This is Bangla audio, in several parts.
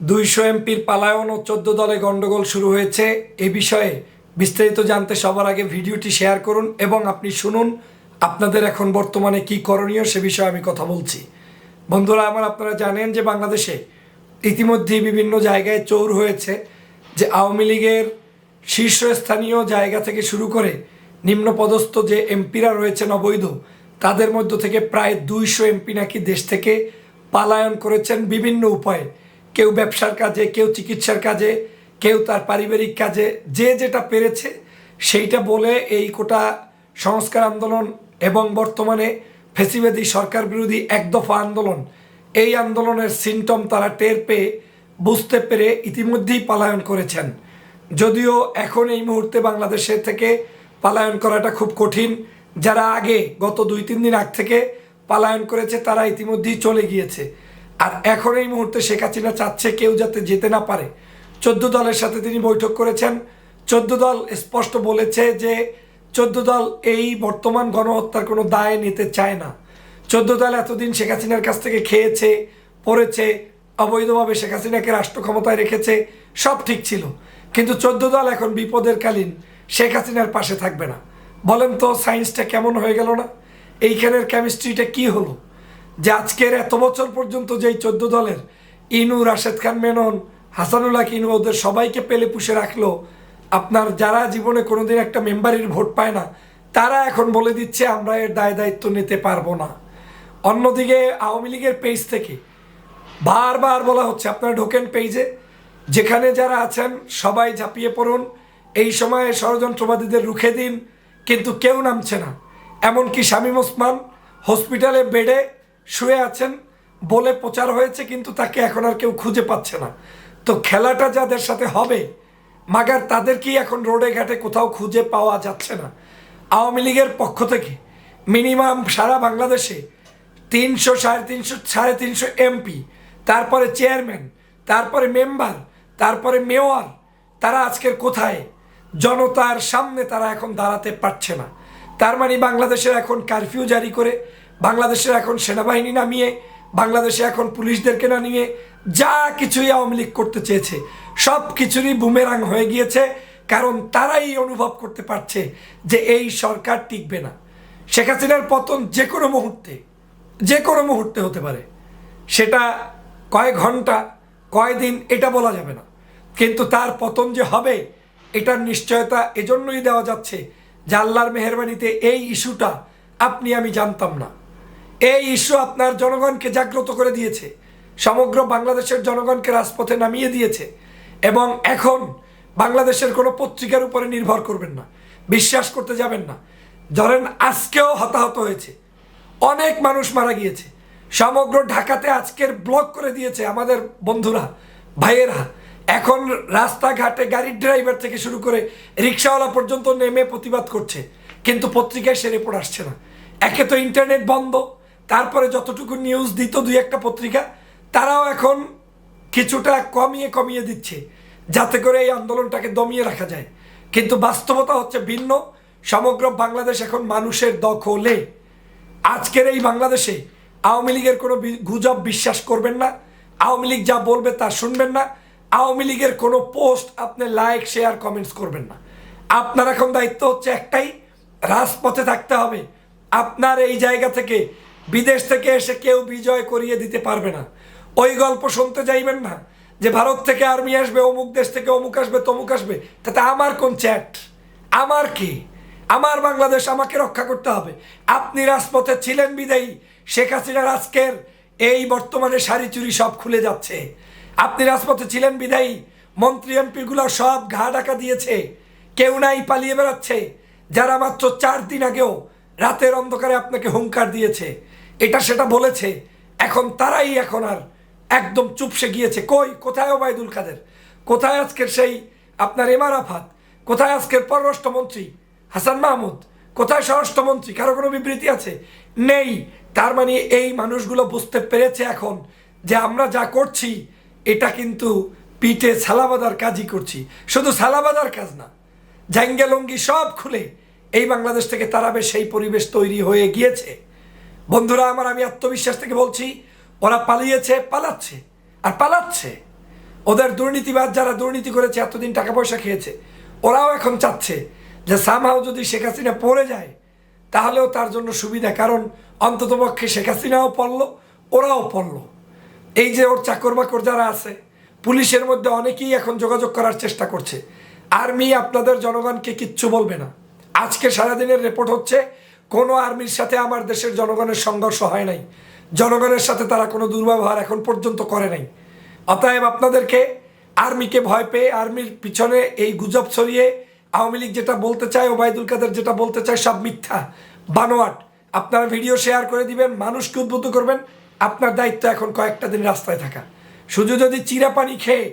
দুইশো এমপির পালায়ন ও চোদ্দ দলে গন্ডগোল শুরু হয়েছে। এ বিষয়ে বিস্তারিত জানতে সবার আগে ভিডিওটি শেয়ার করুন এবং আপনি শুনুন আপনাদের এখন বর্তমানে কি করণীয় সে বিষয়ে আমি কথা বলছি। বন্ধুরা, আমার আপনারা জানেন যে বাংলাদেশে ইতিমধ্যেই বিভিন্ন জায়গায় চোর হয়েছে, যে আওয়ামী লীগের শীর্ষস্থানীয় জায়গা থেকে শুরু করে নিম্নপদস্থ যে এমপিরা রয়েছেন অবৈধ, তাদের মধ্য থেকে প্রায় দুইশো এমপি নাকি দেশ থেকে পালায়ন করেছেন বিভিন্ন উপায়ে। কেউ ব্যবসার কাজে, কেউ চিকিৎসার কাজে, কেউ তার পারিবারিক কাজে, যে যেটা পেরেছে সেইটা বলে এই কোটা সংস্কার আন্দোলন এবং বর্তমানে ফেসিবাদী সরকার বিরোধী এক দফা আন্দোলন, এই আন্দোলনের সিমটম তারা টের পেয়ে বুঝতে পেরে ইতিমধ্যেই পালায়ন করেছেন। যদিও এখন এই মুহূর্তে বাংলাদেশে থেকে পালায়ন করাটা খুব কঠিন, যারা আগে গত দুই তিন দিন আগ থেকে পালায়ন করেছে তারা ইতিমধ্যেই চলে গিয়েছে। আর এখন এই মুহূর্তে শেখ হাসিনা চাচ্ছে কেউ যাতে যেতে না পারে। চোদ্দ দলের সাথে তিনি বৈঠক করেছেন। চোদ্দ দল স্পষ্ট বলেছে যে চোদ্দ দল এই বর্তমান গণহত্যার কোনো দায় নিতে চায় না। চোদ্দ দল এতদিন শেখ হাসিনার কাছ থেকে খেয়েছে, পড়েছে, অবৈধভাবে শেখ হাসিনাকে রাষ্ট্র ক্ষমতায় রেখেছে, সব ঠিক ছিল। কিন্তু চোদ্দ দল এখন বিপদের কালীন, শেখ হাসিনার পাশে থাকবে না। বলেন তো সায়েন্সটা কেমন হয়ে গেল না? এইখানের কেমিস্ট্রিটা কি হলো? যে আজকের এত বছর পর্যন্ত যেই চোদ্দ দলের ইনু, রাশেদ খান, মেনন হাসানুল্লাহ ইনু, ওদের সবাইকে পেলে পুষে রাখল, আপনার যারা জীবনে কোনোদিন একটা মেম্বারের ভোট পায় না, তারা এখন বলে দিচ্ছে আমরা এর দায় দায়িত্ব নিতে পারব না। অন্যদিকে আওয়ামী লীগের পেজ থেকে বারবার বলা হচ্ছে, আপনারা ঢোকেন পেজে যেখানে যারা আছেন সবাই ঝাঁপিয়ে পড়ুন, এই সময়ে ষড়যন্ত্রবাদীদের রুখে দিন, কিন্তু কেউ নামছে না। এমনকি শামীম ওসমান হসপিটালে বেডে শুয়ে আছেন, বলে প্রচার হয়েছে, কিন্তু তাকে এখন আর কেউ খুঁজে পাচ্ছে না। তো খেলাটা যাদের সাথে হবে, মাগার তাদেরকেই এখন রোডে ঘাটে কোথাও খুঁজে পাওয়া যাচ্ছে না? আওয়ামী লীগের পক্ষ থেকে মিনিমাম সারা বাংলাদেশে তিনশো সাড়ে তিনশো সাড়ে তিনশো এমপি, তারপরে চেয়ারম্যান, তারপরে মেম্বার, তারপরে মেয়র, তারা আজকের কোথায়? জনতার সামনে তারা এখন দাঁড়াতে পারছে না। তার মানে বাংলাদেশের এখন কারফিউ জারি করে বাংলাদেশের এখন সেনাবাহিনী নামিয়ে, বাংলাদেশে এখন পুলিশদেরকে না নিয়ে যা কিছুই আওয়ামী লীগ করতে চেয়েছে, সব কিছুরই বুমেরাং হয়ে গিয়েছে, কারণ তারাই অনুভব করতে পারছে যে এই সরকার টিকবে না। শেখ হাসিনার পতন যে কোনো মুহূর্তে, যে কোনো মুহূর্তে হতে পারে। সেটা কয়েক ঘণ্টা কয় দিন এটা বলা যাবে না। কিন্তু তার পতন যে হবে, এটার নিশ্চয়তা এজন্যই দেওয়া যাচ্ছে যে আল্লাহর মেহরবানিতে এই ইস্যুটা আপনি আমি জানতাম না। এই ইস্যু আপনার জনগণকে জাগ্রত করে দিয়েছে। সমগ্র বাংলাদেশের জনগণকে রাজপথে নামিয়ে দিয়েছে এবং এখন বাংলাদেশের কোনো পত্রিকার উপরে নির্ভর করবেন না, বিশ্বাস করতে যাবেন না। ধরেন আজকেও হতাহত হয়েছে। অনেক মানুষ মারা গিয়েছে। সমগ্র ঢাকাতে আজকের ব্লক করে দিয়েছে আমাদের বন্ধুরা, ভাইয়েরা। এখন রাস্তাঘাটে গাড়ির ড্রাইভার থেকে শুরু করে রিক্সাওয়ালা পর্যন্ত নেমে প্রতিবাদ করছে, কিন্তু পত্রিকায় সে রিপোর্ট আসছে না। একে তো ইন্টারনেট বন্ধ তারপরে যতটুকু নিউজ দিত দুই একটা পত্রিকা, তারাও এখন কিছুটা কমিয়ে কমিয়ে দিচ্ছে, যাতে করে এই আন্দোলনটাকে দমিয়ে রাখা যায়। কিন্তু বাস্তবতা হচ্ছে ভিন্ন, সমগ্র বাংলাদেশ এখন মানুষের দখলে। আজকের এই বাংলাদেশে আওয়ামী লীগের কোনো গুজব বিশ্বাস করবেন না, আওয়ামী লীগ যা বলবে তা শুনবেন না, আওয়ামী লীগের কোনো পোস্ট আপনি লাইক, শেয়ার কমেন্টস করবেন না। আপনার এখন দায়িত্ব হচ্ছে একটাই, রাজপথে থাকতে হবে। আপনার এই জায়গা থেকে বিদেশ থেকে এসে কেউ বিজয় করিয়ে দিতে পারবে না। ওই গল্প শুনতে যাইবেন না যে ভারত থেকে আর্মি আসবে, অমুক দেশ থেকে অমুক আসবে, তমুক আসবে। তাতে আমার কোন চ্যাট? আমার কি? আমার বাংলাদেশ আমাকে রক্ষা করতে হবে। আপনি রাজপথে ছিলেন বিদায়ী, শেখ হাসিনার আজকের এই বর্তমানে শাড়ি চুরি সব খুলে যাচ্ছে। আপনি রাজপথে ছিলেন বিদায়ী, মন্ত্রী, এমপিগুলো সব ঘা ডাকা দিয়েছে। কেউ নাই পালিয়ে বেড়াচ্ছে, যারা মাত্র চার দিন আগেও রাতের অন্ধকারে আপনাকে হুঙ্কার দিয়েছে। এটা সেটা বলেছে। এখন তারাই এখন আর একদম চুপসে গিয়েছে। কই? কোথায় ওবায়দুল কাদের? কোথায় আজকের সেই আপনার এমার আফাত? কোথায় আজকের পররাষ্ট্রমন্ত্রী হাসান মাহমুদ? কোথায় স্বরাষ্ট্রমন্ত্রী? কারও কোনো বিবৃতি আছে? নেই। তার মানে এই মানুষগুলো বুঝতে পেরেছে এখন যে আমরা যা করছি, এটা কিন্তু পিঠে সালাবাদার কাজই করছি। শুধু সালাবাদার কাজ না জাঙ্গে লঙ্গি সব খুলে এই বাংলাদেশ থেকে তারাবে সেই পরিবেশ তৈরি হয়ে গিয়েছে। বন্ধুরা আমার, আমি আত্মবিশ্বাস থেকে বলছি, ওরা পালিয়েছে, পালাচ্ছে, আর পালাচ্ছে। ওদের দুর্নীতিবাদ যারা দুর্নীতি করেছে, এতদিন টাকা পয়সা খেয়েছে, ওরাও এখন চাচ্ছে যে সামহাও যদি শেখ হাসিনা পড়ে যায়, তাহলেও তার জন্য সুবিধা, কারণ অন্ততপক্ষে শেখ হাসিনাও পড়ল, ওরাও পড়ল। এই যে ওর চাকর বাকর যারা আছে, পুলিশের মধ্যে অনেকেই এখন যোগাযোগ করার চেষ্টা করছে। আর্মি আপনাদের জনগণকে কিচ্ছু বলবে না। আজকে সারাদিনের রিপোর্ট হচ্ছে কোনো আর্মির সাথে আমার দেশের জনগণের সংঘর্ষ হয় নাই। জনগণের সাথে তারা কোনো দুর্ব্যবহার এখন পর্যন্ত করে নাই। অতএব আপনাদেরকে আর্মিকে ভয় পেয়ে আর্মির পিছনে এই গুজব ছড়িয়ে আওয়ামী লীগ যেটা বলতে চায়, ওবায়দুল কাদের যেটা বলতে চায়, সব মিথ্যা। বানোয়াট, আপনারা ভিডিও শেয়ার করে দিবেন, মানুষকে উদ্বুদ্ধ করবেন। আপনার দায়িত্ব এখন কয়েকটা দিন রাস্তায় থাকা। শুধু যদি চিরা পানি খেয়ে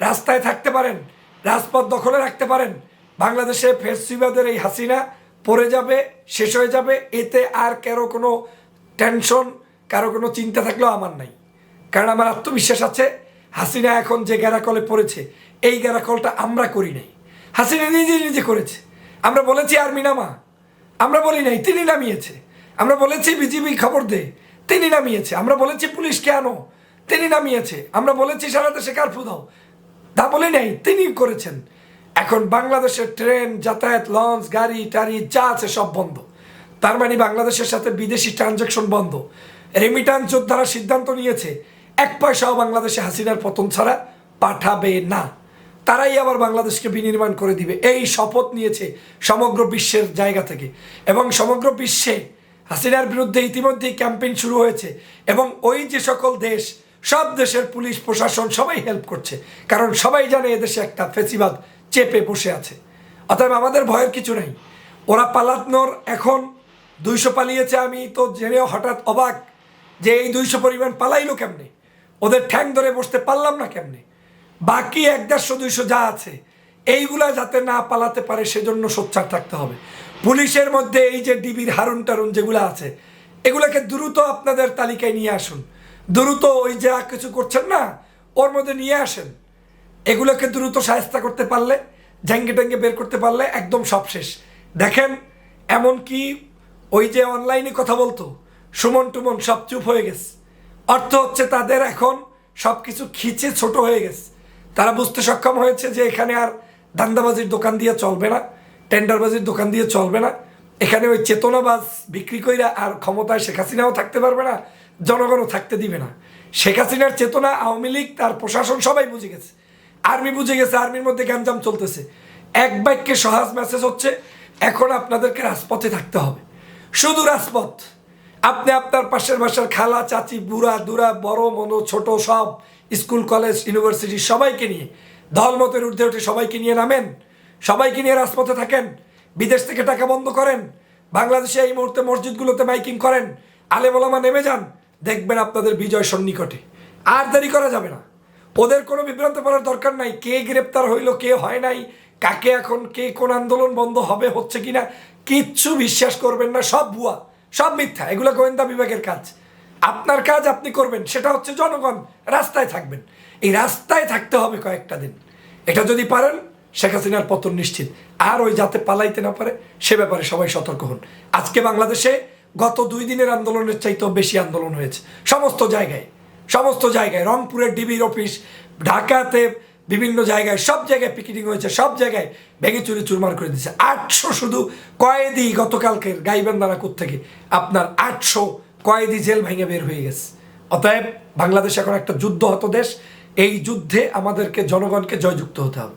রাস্তায় থাকতে পারেন, রাজপথ দখলে রাখতে পারেন, বাংলাদেশে ফেসিবাদের এই হাসিনা পড়ে যাবে, শেষ হয়ে যাবে, এতে আর কারও কোনো টেনশন কারও কোনো চিন্তা থাকলেও আমার নাই। কারণ আমার আত্মবিশ্বাস আছে, হাসিনা এখন যে গ্যারাকলে পড়েছে, এই গ্যারাকলটা আমরা করি নাই। হাসিনা নিজে নিজে করেছে। আমরা বলেছি আর্মি নামা। আমরা বলি নাই, তিনি নামিয়েছে। আমরা বলেছি বিজিবি খবর দে, তিনি নামিয়েছে। আমরা বলেছি পুলিশকে আনো, তিনি নামিয়েছে। আমরা বলেছি সারা দেশে কারফু দাও। তা বলে নাই, তিনি করেছেন। এখন বাংলাদেশের ট্রেন, যাতায়াত, লঞ্চ, গাড়ি টাড়ি যা আছে সব বন্ধ। তার মানে বাংলাদেশের সাথে বিদেশি ট্রানজাকশন বন্ধ। রেমিটান্স যোদ্ধারা সিদ্ধান্ত নিয়েছে, এক পয়সাও বাংলাদেশে হাসিনার পতন ছাড়া পাঠাবে না। তারাই আবার বাংলাদেশকে বিনির্মাণ করে দিবে। এই শপথ নিয়েছে সমগ্র বিশ্বের জায়গা থেকে। এবং সমগ্র বিশ্বে হাসিনার বিরুদ্ধে ইতিমধ্যেই ক্যাম্পেইন শুরু হয়েছে। এবং ওই যে সকল দেশ, সব দেশের পুলিশ, প্রশাসন সবাই হেল্প করছে। কারণ সবাই জানে এদেশে একটা ফেসিবাদ চেপে বসে আছে। অতএব আমাদের ভয়ের কিছু নেই। ওরা পালানোর এখন দুইশো পালিয়েছে আমি তো জেনেও হঠাৎ অবাক যে এই দুইশো পরিমাণ পালাইলো কেমনে? ওদের ঠ্যাং ধরে বসতে পারলাম না কেমনে? বাকি এক দেড়শো, দুইশো যা আছে, এইগুলা যাতে না পালাতে পারে সেজন্য সোচ্চার থাকতে হবে। পুলিশের মধ্যে এই যে ডিবির হারুন টারুন যেগুলো আছে, এগুলোকে দ্রুত আপনাদের তালিকায় নিয়ে আসুন। দ্রুত ওই যা কিছু করছেন না, ওর মধ্যে নিয়ে আসেন। এগুলোকে দ্রুত সাহায্য করতে পারলে ঝ্যাঙ্গে ট্যাঙ্গে বের করতে পারলে একদম সব শেষ। দেখেন, এমন কি ওই যে অনলাইনে কথা বলতো, সুমন টুমন সব চুপ হয়ে গেছে। অর্থ হচ্ছে তাদের এখন সব কিছু খিচে ছোট হয়ে গেছে। তারা বুঝতে সক্ষম হয়েছে যে এখানে আর দান্দাবাজির দোকান দিয়ে চলবে না, টেন্ডারবাজির দোকান দিয়ে চলবে না। এখানে ওই চেতনাবাজ বিক্রি কইরা আর ক্ষমতায় শেখ হাসিনাও থাকতে পারবে না, জনগণও থাকতে দিবে না। শেখ হাসিনার চেতনা আওয়ামী লীগ, তার প্রশাসন সবাই বুঝে গেছে। আর্মি বুঝে গেছে, আর্মির মধ্যে গ্যাঞ্জাম চলতেছে। এক বাক্যে সহজ মেসেজ হচ্ছে, এখন আপনাদেরকে রাজপথে থাকতে হবে। শুধু রাজপথ। আপনি আপনার পাশের বাসার খালা, চাচি, বুড়া, দুরা, বড়, মনো, ছোট, সব স্কুল, কলেজ ইউনিভার্সিটি সবাইকে নিয়ে দলমতের ঊর্ধ্বে উঠে সবাইকে নিয়ে নামেন। সবাইকে নিয়ে রাজপথে থাকেন। বিদেশ থেকে টাকা বন্ধ করেন। বাংলাদেশে এই মুহূর্তে মসজিদগুলোতে মাইকিং করেন। আলেমোলামা নেমে যান। দেখবেন আপনাদের বিজয় সন্নিকটে। আর দেরি করা যাবে না। ওদের কোনো বিভ্রান্ত করার দরকার নাই। কে গ্রেপ্তার হইল, কে হয় নাই, কাকে এখন, কে কোন আন্দোলন বন্ধ হবে, হচ্ছে কিনা, কিচ্ছু বিশ্বাস করবেন না, সব ভুয়া, সব মিথ্যা, এগুলো গোয়েন্দা বিভাগের কাজ। আপনার কাজ আপনি করবেন, সেটা হচ্ছে জনগণ রাস্তায় থাকবেন। এই রাস্তায় থাকতে হবে কয়েকটা দিন। এটা যদি পারেন, শেখ হাসিনার পতন নিশ্চিত। আর ওই যাতে পালাইতে না পারে, সে ব্যাপারে সবাই সতর্ক হন। আজকে বাংলাদেশে গত দুই দিনের আন্দোলনের চাইতেও বেশি আন্দোলন হয়েছে, সমস্ত জায়গায়। সমস্ত জায়গায়, রংপুরের ডিবির অফিস, ঢাকাতে বিভিন্ন জায়গায়, সব জায়গায় পিকেটিং হয়েছে, সব জায়গায় ভেঙে চুরি চুরমার করে দিচ্ছে আটশো শুধু কয়েদি গতকালকের গাইবান্ধানা থেকে আপনার আটশো কয়েদি জেল ভেঙে বের হয়ে গেছে। অতএব বাংলাদেশ এখন একটা যুদ্ধ হত দেশ। এই যুদ্ধে আমাদেরকে, জনগণকে জয়যুক্ত হতে হবে।